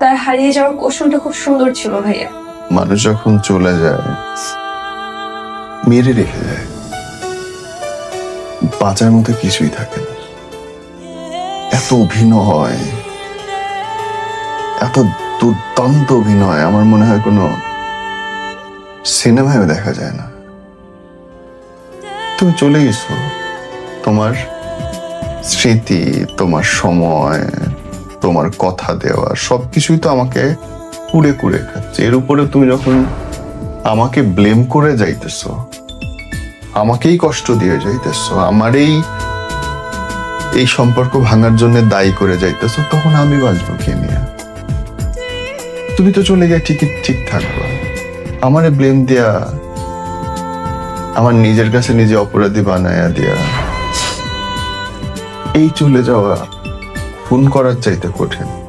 তার হারিয়ে যাওয়ার কৌশলটা খুব সুন্দর ছিল, ভাইয়া। মানুষ যখন চলে যায়, মেরে রেখে যায়, বাঁচার মতো কিছুই থাকে না। এত অভিনয়, এত দুর্দান্ত অভিনয়, আমার মনে হয় কোনো সিনেমায় দেখা যায় না। তুমি চলে গেছো। তোমার স্মৃতি, তোমার সময় তোমার কথা দেওয়া, সবকিছুই তো আমাকে কুড়ে কুড়ে খাচ্ছে। এর উপরে তুমি যখন আমাকে ব্লেম করে যাইতেছো, আমাকেই কষ্ট দিয়ে যাইতেছো, আমার এই এই সম্পর্ক ভাঙার জন্য দায়ী করে যাইতেছো, তখন আমি বাঁচবো কে নিয়ে? তুমি তো চলে গিয়ে ঠিকই ঠিক থাকবা। আমারে ব্লেম দেয়া, আমার নিজের কাছে নিজে অপরাধী বানায়া দেয়া, এই চলে যাওয়া ফোন করার চাইতে কঠিন।